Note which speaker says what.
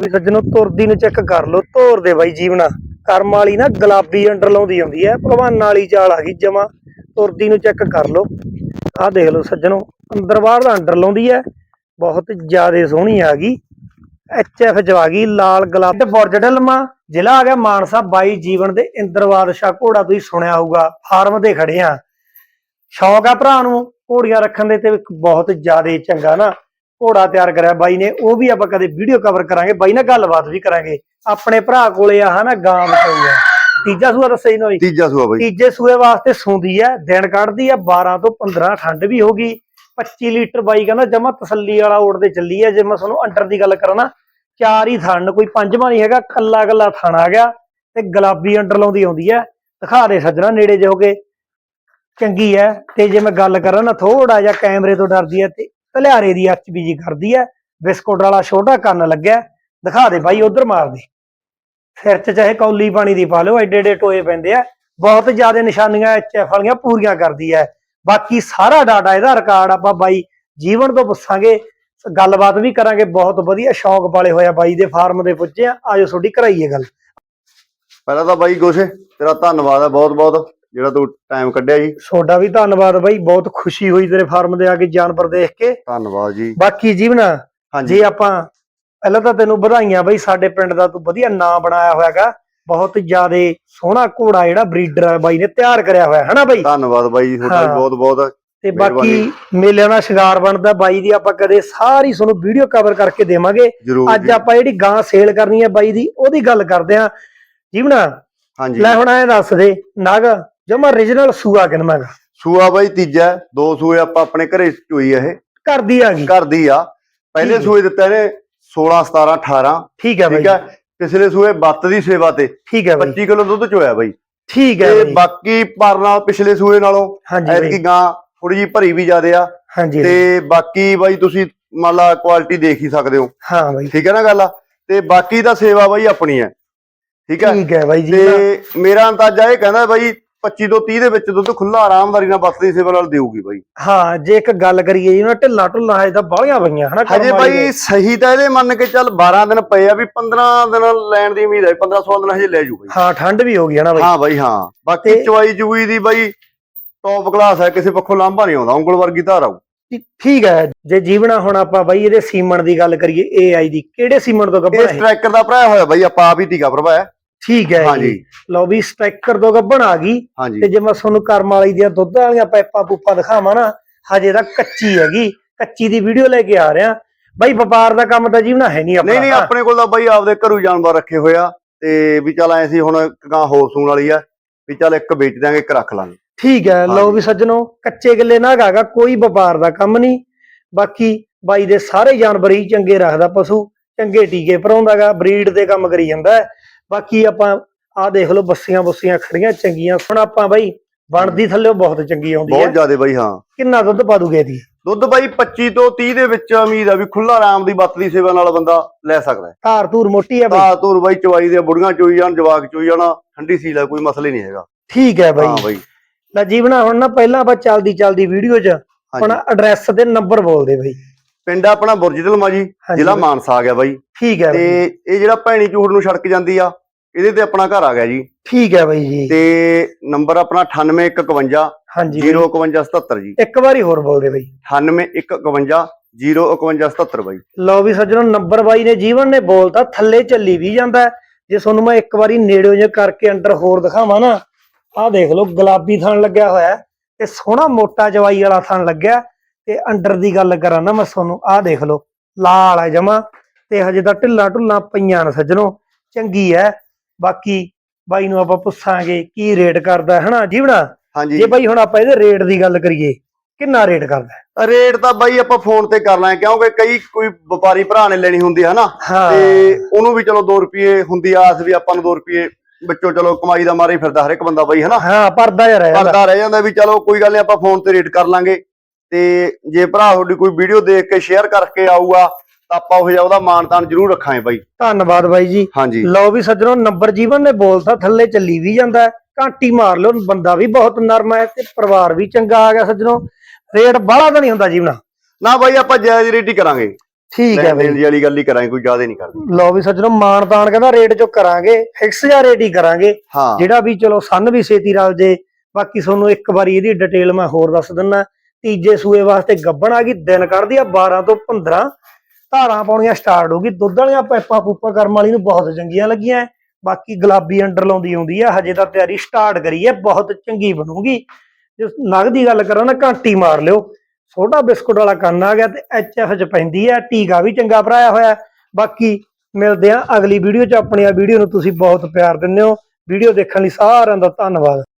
Speaker 1: ਵੀ ਸੱਜਣੋ, ਤੁਰਦੀ ਨੂੰ ਚੈੱਕ ਕਰ ਲਓ ਧੋਰ ਦੇ ਬਾਈ ਜੀਵਨਾ। ਕਰਮ ਵਾਲੀ ਨਾ ਗੁਲਾਬੀ ਅੰਡਰ ਲਾਉਂਦੀ ਆਉਂਦੀ ਹੈ, ਭਲਵਾਨਾਂ ਵਾਲੀ ਚਾਲ ਆ ਗਈ ਜਮਾ। ਤੁਰਦੀ ਨੂੰ ਚੈੱਕ ਕਰ ਲਓ। ਆਹ ਦੇਖ ਲਓ ਸੱਜਣੋ, ਅੰਦਰ ਬਾਹਰ ਦਾ ਅੰਡਰ ਲਾਉਂਦੀ ਹੈ, ਬਹੁਤ ਜ਼ਿਆਦਾ ਸੋਹਣੀ ਆ ਗਈ। ਐਚ ਐਫ ਜਵਾਗੀ ਲਾਲ ਗੁਲਾਬ। ਤੇ ਬੁਰਜਡਲਮਾ ਜ਼ਿਲ੍ਹਾ ਆ ਗਿਆ ਮਾਨਸਾ, ਬਾਈ ਜੀਵਨ ਦੇ ਇੰਦਰਵਾਦ ਸ਼ਾ ਘੋੜਾ ਤੁਸੀਂ ਸੁਣਿਆ ਹੋਊਗਾ, ਫਾਰਮ ਤੇ ਖੜੇ ਆ। ਸ਼ੌਕ ਆ ਭਰਾ ਨੂੰ ਘੋੜੀਆਂ ਰੱਖਣ ਦੇ, ਤੇ ਬਹੁਤ ਜ਼ਿਆਦਾ ਚੰਗਾ ਨਾ। ਘੋੜਾ ਤਿਆਰ ਕਰਿਆ ਬਾਈ ਨੇ ਉਹ ਵੀ ਆਪਾਂ ਕਦੇ ਵੀਡੀਓ ਕਵਰ ਕਰਾਂਗੇ। ਬਾਈ ਨਾਲ ਗੱਲਬਾਤ ਵੀ ਕਰਾਂਗੇ। ਆਪਣੇ ਭਰਾ ਕੋਲੇ ਆ ਹਨਾ ਗਾਂ ਬਚਾਈ ਆ। ਤੀਜਾ ਸੂਆ ਦੱਸਿਆ ਜੀ ਨੋਈ
Speaker 2: ਤੀਜਾ ਸੂਆ ਬਾਈ।
Speaker 1: ਤੀਜੇ ਸੂਏ ਵਾਸਤੇ ਸੌਂਦੀ ਹੈ ਦਿਨ ਕੱਢਦੀ ਹੈ 12 ਤੋਂ 15 ਠੰਡ ਵੀ ਹੋਗੀ 25 ਲੀਟਰ ਬਾਈ ਕਹਿੰਦਾ ਜਮਾ ਤਸੱਲੀ ਵਾਲਾ ਓੜ ਤੇ ਚੱਲੀ ਹੈ ਜੇ ਮੈਂ ਤੁਹਾਨੂੰ ਅੰਡਰ ਦੀ ਗੱਲ ਕਰਾਂ ਨਾ ਚਾਰ ਹੀ ਥਣ ਕੋਈ ਪੰਜਵਾਂ ਨਹੀਂ ਹੈਗਾ ਕੱਲਾ ਕੱਲਾ ਥਣ ਆ ਗਿਆ ਤੇ ਗੁਲਾਬੀ ਅੰਡਰ ਲਾਉਂਦੀ ਆਉਂਦੀ ਹੈ ਦਿਖਾ ਦੇ ਸੱਜਣਾ ਨੇੜੇ ਜੇ ਹੋਗੇ ਚੰਗੀ ਹੈ ਤੇ ਜੇ ਮੈਂ ਗੱਲ ਕਰਾਂ ਨਾ ਥੋੜਾ ਜਿਹਾ ਕੈਮਰੇ ਤੋਂ ਡਰਦੀ ਹੈ ਤੇ ਧਲਿਆਰੇ ਦੀ ਅੱਖ ਵੀ ਕਰਦੀ ਹੈ ਬਿਸਕੁਟ ਵਾਲਾ ਛੋਟਾ ਕੰਨ ਲੱਗਿਆ, ਦਿਖਾ ਦੇ ਬਾਈ ਉਧਰ ਮਾਰ ਦੇ। ਸਿਰ 'ਚ ਚਾਹੇ ਕੌਲੀ ਪਾਣੀ ਦੀ ਪਾ ਲਿਓ, ਐਡੇ ਐਡੇ ਟੋਏ ਪੈਂਦੇ ਆ ਬਹੁਤ ਜ਼ਿਆਦਾ ਨਿਸ਼ਾਨੀਆਂ ਐਚਐਫ ਵਾਲੀਆਂ ਪੂਰੀਆਂ ਕਰਦੀ ਹੈ ਬਾਕੀ ਸਾਰਾ ਡਾਟਾ ਇਹਦਾ ਰਿਕਾਰਡ ਆਪਾਂ ਬਾਈ ਜੀਵਨ ਤੋਂ ਪੁੱਛਾਂਗੇ, ਗੱਲਬਾਤ ਵੀ ਕਰਾਂਗੇ, ਬਹੁਤ ਵਧੀਆ ਸ਼ੌਕ ਵਾਲੇ ਹੋਇਆ ਬਾਈ ਦੇ ਫਾਰਮ ਦੇ ਪੁੱਜੇ ਆ, ਆਜੋ ਤੁਹਾਡੀ ਕਰਾਈਏ ਗੱਲ।
Speaker 2: ਪਹਿਲਾਂ ਤਾਂ ਬਾਈ ਗੋਸ਼ੇ ਤੇਰਾ ਧੰਨਵਾਦ ਹੈ ਬਹੁਤ ਬਹੁਤ ਜਿਹੜਾ ਤੂੰ ਟਾਈਮ ਕੱਢਿਆ ਜੀ।
Speaker 1: ਤੁਹਾਡਾ ਵੀ ਧੰਨਵਾਦ ਬਾਈ ਬਹੁਤ ਖੁਸ਼ੀ ਹੋਈ ਤੇਰੇ ਫਾਰਮ ਦੇ ਆ ਕੇ ਜਾਨਵਰ ਦੇਖ ਕੇ।
Speaker 2: ਧੰਨਵਾਦ ਜੀ।
Speaker 1: ਬਾਕੀ ਜੀਵਨ ਜੇ ਆਪਾਂ ਪਹਿਲਾਂ ਤਾਂ ਤੈਨੂੰ ਵਧਾਈਆਂ ਬਈ ਸਾਡੇ ਪਿੰਡ ਦਾ ਤੂੰ ਵਧੀਆ ਨਾਂ ਬਣਾਇਆ ਹੋਇਆਗਾ। ਬਹੁਤ ਜ਼ਿਆਦਾ ਸੋਹਣਾ ਘੋੜਾ ਜਿਹੜਾ ਬਰੀਡਰ ਹੈ ਬਾਈ ਨੇ ਤਿਆਰ ਕਰਿਆ ਹੋਇਆ ਹੈ ਨਾ ਬਾਈ?
Speaker 2: ਧੰਨਵਾਦ ਬਾਈ ਤੁਹਾਡਾ। ਬਹੁਤ ਬਹੁਤ
Speaker 1: ਤੇ ਬਾਕੀ ਮੇਲਿਆਂ ਦਾ ਸ਼ਿੰਗਾਰ ਬਣਦਾ ਬਾਈ ਦੀ ਆਪਾਂ ਕਦੇ ਸਾਰੀ ਤੁਹਾਨੂੰ ਵੀਡੀਓ ਕਵਰ ਕਰਕੇ ਦੇਵਾਂਗੇ। ਅੱਜ ਆਪਾਂ ਜਿਹੜੀ ਗਾਂ ਸੇਲ ਕਰਨੀ ਹੈ ਬਾਈ ਦੀ ਉਹਦੀ ਗੱਲ ਕਰਦੇ ਆਂ ਜੀਵਨਾ
Speaker 2: ਹਾਂਜੀ।
Speaker 1: ਲੈ ਹੁਣ ਐ ਦੱਸ ਦੇ ਨਗ ਜਮਾ origignal ਸੂਆ ਕਿਨਮਾਗਾ
Speaker 2: ਸੂਆ ਬਾਈ ਤੀਜਾ ਹੈ। ਦੋ ਸੂਏ ਆਪਾਂ ਆਪਣੇ ਘਰੇ ਚੋਈ ਆ ਇਹ।
Speaker 1: ਘਰ ਦੀ ਆ ਗਈ
Speaker 2: ਘਰ ਦੀ ਆ। ਪਹਿਲੇ
Speaker 1: ਠੀਕ।
Speaker 2: ਸੂਏ ਦਿੱਤਾ ਇਹਨੇ 16 17 18
Speaker 1: ਠੀਕ ਹੈ ਬਾਈ।
Speaker 2: ਠੀਕ ਹੈ ਪਿਛਲੇ ਸੂਏ ਬੱਤ ਦੀ ਸੇਵਾ ਤੇ।
Speaker 1: ਠੀਕ ਹੈ ਬਾਈ।
Speaker 2: 25 ਕਿਲੋ ਦੁੱਧ ਚੋਇਆ ਬਾਈ।
Speaker 1: ਠੀਕ ਹੈ
Speaker 2: ਤੇ
Speaker 1: ਬਾਈ।
Speaker 2: ਬਾਕੀ ਪਰ ਨਾਲ ਪਿਛਲੇ ਸੂਏ ਨਾਲੋਂ
Speaker 1: ਹਾਂਜੀ
Speaker 2: ਐਤਕੀ
Speaker 1: ਬਾਈ।
Speaker 2: ਗਾਂ ਥੋੜੀ ਜੀ ਭਰੀ ਵੀ ਜ਼ਿਆਦੇ ਆ।
Speaker 1: ਹਾਂਜੀ
Speaker 2: ਤੇ ਬਾਕੀ ਬਾਈ ਤੁਸੀਂ ਮੰਨ ਲਾ ਕੁਆਲਿਟੀ ਦੇਖ ਹੀ ਸਕਦੇ ਹੋ।
Speaker 1: ਹਾਂ ਬਾਈ।
Speaker 2: ਠੀਕ ਹੈ ਨਾ ਗੱਲ? ਤੇ ਬਾਕੀ ਤਾਂ ਸੇਵਾ ਬਾਈ ਆਪਣੀ ਹੈ। ਠੀਕ ਹੈ?
Speaker 1: ਠੀਕ ਹੈ ਬਾਈ ਜੀ।
Speaker 2: ਤੇ ਮੇਰਾ ਅੰਦਾਜ਼ਾ ਇਹ ਕਹਿੰਦਾ ਬਾਈ 25 ਤੋਂ 30 ਦੇ ਵਿੱਚ ਦੁੱਧ ਖੁੱਲਾ ਆਰਾਮਦਾਰੀ ਨਾਲ ਬੱਤਦੀ ਸੇਵਾ ਨਾਲ ਦੇਊਗੀ ਬਾਈ।
Speaker 1: ਹਾਂ ਜੇ ਇੱਕ ਗੱਲ ਕਰੀਏ ਜੀ ਨਾ ਢਿੱਲਾ ਢੁੱਲਾ ਹਜੇ ਤਾਂ ਬਾਹਲੀਆਂ ਪਈਆਂ ਹਨਾ
Speaker 2: ਹਜੇ ਬਾਈ ਸਹੀ ਤਾਂ ਇਹਦੇ ਮੰਨ ਕੇ ਚੱਲ 12 ਦਿਨ ਪਏ ਆ ਵੀ 15 ਦਿਨ ਲੈਣ ਦੀ ਉਮੀਦ ਹੈ 15 16 ਦਿਨ ਹਜੇ ਲੈ ਜੂ ਬਾਈ।
Speaker 1: ਹਾਂ ਠੰਡ ਵੀ ਹੋ ਗਈ ਹੈ ਨਾ ਬਾਈ।
Speaker 2: ਹਾਂ ਬਾਈ ਹਾਂ। ਬਾਕੀ ਚਵਾਈ ਚੁਈ ਦੀ ਬਾਈ ਟੌਪ ਕਲਾਸ ਹੈ ਕਿਸੇ ਪੱਖੋਂ ਲਾਂਭਾ ਨਹੀਂ ਆਉਂਦਾ ਉਂਗਲ ਵਰਗੀ ਧਾਰ
Speaker 1: ਠੀ- ਠੀਕ ਹੈ। ਜੇ ਜੀਵਨਾ ਹੁਣ ਆਪਾਂ ਬਾਈ ਇਹਦੇ ਸੀਮਨ ਦੀ ਗੱਲ ਕਰੀਏ ਏਆਈ ਦੀ ਕਿਹੜੇ ਸੀਮਨ ਤੋਂ
Speaker 2: ਇਹ?
Speaker 1: ਗੱਭਣ ਹੈ
Speaker 2: ਸਟ੍ਰਾਈਕਰ ਦਾ ਭਰਾਇਆ ਹੋਇਆ ਬਾਈ ਆਪਾਂ ਆਪ ਹੀ ਟੀਕਾ ਭਰਵਾਇਆ।
Speaker 1: ਠੀਕ ਹੈ ਜੀ। ਲਓ ਵੀ ਸਟ੍ਰਾਈਕਰ ਤੋਂ ਗੱਭਣ ਆ ਗਈ। ਤੇ ਜੇ ਮੈਂ ਤੁਹਾਨੂੰ ਕਰਮ ਵਾਲੀ ਦੀਆਂ ਦੁੱਧ ਵਾਲੀਆਂ ਪੈਪਾਂ ਪੂਪਾਂ ਦਿਖਾਵਾਂ ਨਾ ਹਜੇ ਤਾਂ ਕੱਚੀ ਹੈਗੀ। ਕੱਚੀ ਦੀ ਵੀਡੀਓ ਲੈ ਕੇ ਆ ਰਿਹਾ। ਬਾਈ ਵਪਾਰ ਦਾ ਕੰਮ ਤਾਂ ਜੀਵਨਾ ਹੈ ਨਹੀਂ ਆਪਣਾ।
Speaker 2: ਨਹੀਂ ਨਹੀਂ ਆਪਣੇ ਕੋਲ ਤਾਂ ਬਾਈ ਆਪਦੇ ਘਰੂ ਜਾਨਵਰ ਰੱਖੇ ਹੋਇਆ ਤੇ ਵੀ ਚੱਲ ਐ ਸੀ ਹੁਣ ਗਾਂ ਹੋਰ ਸੂਣ ਵਾਲੀ ਆ ਵੀ ਚੱਲ ਇੱਕ ਵੇਚ ਦਿਆਂਗੇ ਇੱਕ ਰੱਖ ਲਾਂਗੇ।
Speaker 1: ਠੀਕ ਹੈ। ਲਓ। ਵੀ ਸੱਜਣੋ ਕੱਚੇ ਗੱਲੇ ਨਾ ਹੈਗਾ ਕੋਈ ਵਪਾਰ ਦਾ ਕੰਮ ਨਹੀਂ। ਬਾਕੀ ਬਾਈ ਦੇ ਸਾਰੇ ਜਾਨਵਰ ਹੀ ਚੰਗੇ ਰੱਖਦਾ ਪਸ਼ੂ ਚੰਗੇ ਟੀਕੇ ਭਰਾਉਂਦਾਗਾ ਬਰੀਡ ਦੇ ਕੰਮ ਕਰੀ ਜਾਂਦਾ। ਬਾਕੀ ਆਪਾਂ ਆਹ ਦੇਖ ਲਓ ਬੱਸੀਆਂ ਬੁੱਸੀਆਂ ਖੜੀਆਂ ਚੰਗੀਆਂ। ਹੁਣ ਆਪਾਂ ਬਾਈ ਬਣਦੀ ਥੱਲੇ ਬਹੁਤ ਚੰਗੀ ਆਉਂਦੀ
Speaker 2: ਬਹੁਤ
Speaker 1: ਹੈ
Speaker 2: ਜ਼ਿਆਦੇ ਬਾਈ ਹਾਂ।
Speaker 1: ਕਿੰਨਾ ਦੁੱਧ ਪਾ ਦੂਗੇ ਦੀ
Speaker 2: ਦੁੱਧ ਬਾਈ 25 ਤੋਂ 30 ਦੇ ਵਿੱਚ ਉਮੀਦ ਆ ਵੀ ਖੁੱਲਾ ਆਰਾਮ ਦੀ ਬੱਤ ਦੀ ਸੇਵਾ ਨਾਲ ਬੰਦਾ ਲੈ ਸਕਦਾ
Speaker 1: ਧਾਰ ਧੂਰ ਮੋਟੀ ਹੈ ਬਾਈ।
Speaker 2: ਤਾਂ ਧੂਰ ਬਾਈ ਚਵਾਈ ਦੇ ਬੁੜੀਆਂ ਚੋਈ ਜਾਣ ਜਵਾਕ ਚੋਈ ਜਾਣਾ ਠੰਡੀ ਸੀਲ ਹੈ ਕੋਈ ਮਸਲਾ ਨਹੀਂ ਹੈਗਾ।
Speaker 1: ਠੀਕ ਹੈ
Speaker 2: ਹਾਂ
Speaker 1: ਬਾਈ।
Speaker 2: ਬਾਈ
Speaker 1: ਲੈ ਜੀਵਨਾ ਹੁਣ ਨਾ ਪਹਿਲਾਂ ਆਪਾਂ ਚੱਲਦੀ ਚੱਲਦੀ ਵੀਡੀਓ 'ਚ ਹੁਣ
Speaker 2: ਹਾਂਜੀ
Speaker 1: ਐਡਰੈਸ ਤੇ ਨੰਬਰ ਬੋਲਦੇ ਬਾਈ।
Speaker 2: ਪਿੰਡ ਆਪਣਾ ਬੁਰਜ ਢਲਮਾ ਜੀ ਜ਼ਿਲ੍ਹਾ
Speaker 1: ਬਾਈ।
Speaker 2: ਮਾਨਸਾ ਆ ਗਿਆ ਬਾਈ।
Speaker 1: ਠੀਕ ਹੈ
Speaker 2: ਤੇ
Speaker 1: ਬਾਈ।
Speaker 2: ਇਹ ਜਿਹੜਾ ਭੈਣੀ ਚੂਹੜ ਨੂੰ ਸੜਕ ਜਾਂਦੀ ਆ ਇਹਦੇ ਤੇ ਆਪਣਾ ਘਰ ਆ ਗਿਆ ਜੀ।
Speaker 1: ਠੀਕ ਹੈ ਬਾਈ ਜੀ।
Speaker 2: ਤੇ ਨੰਬਰ ਆਪਣਾ 9851
Speaker 1: ਹਾਂਜੀ ਬਾਈ।
Speaker 2: 05177 ਜੀ।
Speaker 1: ਇੱਕ ਵਾਰੀ ਹੋਰ ਬੋਲਦੇ ਬਾਈ।
Speaker 2: 9851 05177 ਬਾਈ।
Speaker 1: ਲਓ ਵੀ ਸੱਜਣੋ ਨੰਬਰ ਬਾਈ ਨੇ ਜੀਵਨ ਨੇ ਬੋਲਤਾ ਥੱਲੇ ਚੱਲੀ ਵੀ ਜਾਂਦਾ। ਜੇ ਤੁਹਾਨੂੰ ਮੈਂ ਇੱਕ ਵਾਰੀ ਨੇੜਿਓਂ ਜੇ ਕਰਕੇ ਅੰਦਰ ਹੋਰ ਦਿਖਾਵਾਂ ਨਾ ਆਹ ਦੇਖ ਲਓ ਗੁਲਾਬੀ ਥਣ ਲੱਗਿਆ ਹੋਇਆ ਤੇ ਸੋਹਣਾ ਮੋਟਾ ਜਵਾਈ ਵਾਲਾ ਥਣ ਲੱਗਿਆ ਤੇ ਅੰਡਰ ਦੀ ਗੱਲ ਕਰਾਂ ਨਾ ਮੈਂ ਤੁਹਾਨੂੰ ਆਹ ਦੇਖ ਲਓ ਲਾਲ ਹੈ ਜਮਾ ਤੇ ਹਜੇ ਤਾਂ ਢਿੱਲਾ ਢੁੱਲਾ ਪਈਆਂ ਨੇ ਸੱਜਣੋ ਚੰਗੀ ਹੈ। ਬਾਕੀ ਬਾਈ ਨੂੰ ਆਪਾਂ ਪੁੱਛਾਂਗੇ ਕੀ ਰੇਟ ਕਰਦਾ ਹਨਾ ਜੀਵਨਾ
Speaker 2: ਹਾਂਜੀ।
Speaker 1: ਜੇ ਬਾਈ ਹੁਣ ਆਪਾਂ ਇਹਦੇ ਰੇਟ ਦੀ ਗੱਲ ਕਰੀਏ ਕਿੰਨਾ ਰੇਟ ਕਰਦਾ ਹੈ?
Speaker 2: ਰੇਟ ਤਾਂ ਬਾਈ ਆਪਾਂ ਫੋਨ ਤੇ ਕਰ ਲਾਂਗੇ ਕਿਉਂਕਿ ਕਈ ਕੋਈ ਵਪਾਰੀ ਭਰਾ ਨੇ ਲੈਣੀ ਹੁੰਦੀ ਹੈ ਨਾ ਤੇ ਉਹਨੂੰ ਵੀ ਚਲੋ 2 ਰੁਪਏ ਹੁੰਦੀ ਆਸ ਵੀ ਆਪਾਂ ਨੂੰ 2 ਰੁਪਏ ਵਿੱਚੋਂ ਚਲੋ ਕਮਾਈ ਦਾ ਮਾਰੇ ਫਿਰਦਾ ਹਰ ਇੱਕ ਬੰਦਾ ਬਾਈ ਹਨਾ?
Speaker 1: ਹਾਂ ਪਰਦਾ ਹੈ
Speaker 2: ਕਰਦਾ ਰਹਿ ਜਾਂਦਾ ਵੀ ਚਲੋ ਕੋਈ ਗੱਲ ਨਹੀਂ ਆਪਾਂ ਫੋਨ ਤੇ ਰੇਟ ਕਰ ਲਾਂਗੇ। ਤੇ ਜੇ ਭਰਾ ਤੁਹਾਡੀ ਕੋਈ ਵੀਡੀਓ ਦੇਖ ਕੇ ਸ਼ੇਅਰ ਕਰਕੇ ਆਊਗਾ ਤਾਂ ਆਪਾਂ ਉਹ ਜਿਹਾ ਉਹਦਾ ਮਾਣ ਤਾਣ ਜ਼ਰੂਰ ਰੱਖਾਂਗੇ ਬਾਈ।
Speaker 1: ਧੰਨਵਾਦ ਬਾਈ ਜੀ।
Speaker 2: ਹਾਂਜੀ।
Speaker 1: ਲਓ ਵੀ ਸੱਜਣੋ ਨੰਬਰ ਜੀਵਨ ਨੇ ਬੋਲਤਾ ਥੱਲੇ ਚੱਲੀ ਵੀ ਜਾਂਦਾ। ਘਾਟੀ ਮਾਰ ਲਓ ਬੰਦਾ ਵੀ ਬਹੁਤ ਨਰਮ ਹੈ ਤੇ ਪਰਿਵਾਰ ਵੀ ਚੰਗਾ ਆ ਗਿਆ ਸੱਜਣੋ। ਰੇਟ ਬਾਹਲਾ ਤਾਂ ਨਹੀਂ ਹੁੰਦਾ ਜੀਵਨਾ।
Speaker 2: ਨਾ ਬਾਈ ਆਪਾਂ ਜਾਇਜ਼ ਰੇਟ ਹੀ ਕਰਾਂਗੇ।
Speaker 1: ਠੀਕ ਹੈ ਬਈ।
Speaker 2: ਦੀ ਵਾਲੀ ਗੱਲ ਹੀ ਕਰਾਂਗੇ ਕੋਈ ਜ਼ਿਆਦਾ ਨਹੀਂ ਕਰਦੇ।
Speaker 1: ਲਓ ਵੀ ਸੱਜਣੋ ਤਾਨ ਕਹਿੰਦਾ ਰੇਟ ਚੋਂ ਕਰਾਂਗੇ ਫਿਕਸ ਜਾਂ ਰੇਟ ਹੀ। ਕਰਾਂਗੇ ਜਿਹੜਾ ਵੀ ਚਲੋ ਸੰਨ ਵੀ ਛੇਤੀ ਰਲ ਜੇ ਬਾਕੀ ਤੁਹਾਨੂੰ ਇੱਕ ਵਾਰੀ ਇਹਦੀ ਡਿਟੇਲ ਮੈਂ ਹੋਰ ਦੱਸ ਦਿੰਨਾ। ਤੀਜੇ ਸੂਏ ਵਾਸਤੇ ਗੱਬਣ ਆ ਗਈ ਦਿਨ ਕੱਢਦੀ ਆ 12 ਤੋਂ 15 ਧਾਰਾਂ ਪਾਉਣੀਆਂ ਸਟਾਰਟ ਹੋ ਗਈ। ਦੁੱਧ ਵਾਲੀਆਂ ਪਾਈਪਾਂ ਪੂਪਾਂ ਕਰਮ ਵਾਲੀ ਨੂੰ ਬਹੁਤ ਚੰਗੀਆਂ ਲੱਗੀਆਂ ਬਾਕੀ ਗੁਲਾਬੀ ਅੰਡਰ ਲਾਉਂਦੀ ਆਉਂਦੀ ਆ, ਹਜੇ ਤਾਂ ਤਿਆਰੀ ਸਟਾਰਟ ਕਰੀ ਹੈ ਬਹੁਤ ਚੰਗੀ ਬਣੂਗੀ। ਜੇ ਨਗ ਦੀ ਗੱਲ ਕਰਾਂ ਨਾ, ਘੰਟੀ ਮਾਰ ਲਿਓ। ਛੋਟਾ ਬਿਸਕੁਟ ਵਾਲਾ ਕੰਨ ਆ ਗਿਆ ਤੇ ਐਚ ਐਫ ਚ ਪੈਂਦੀ ਆ ਟੀਕਾ ਵੀ ਚੰਗਾ ਭਰਾਇਆ ਹੋਇਆ ਬਾਕੀ ਮਿਲਦੇ ਆ ਅਗਲੀ ਵੀਡੀਓ ਚ। ਆਪਣੀ ਆ ਵੀਡੀਓ ਨੂੰ ਤੁਸੀਂ ਬਹੁਤ ਪਿਆਰ ਦਿੰਦੇ ਹੋ। ਵੀਡੀਓ ਦੇਖਣ ਲਈ ਸਾਰਿਆਂ ਦਾ ਧੰਨਵਾਦ।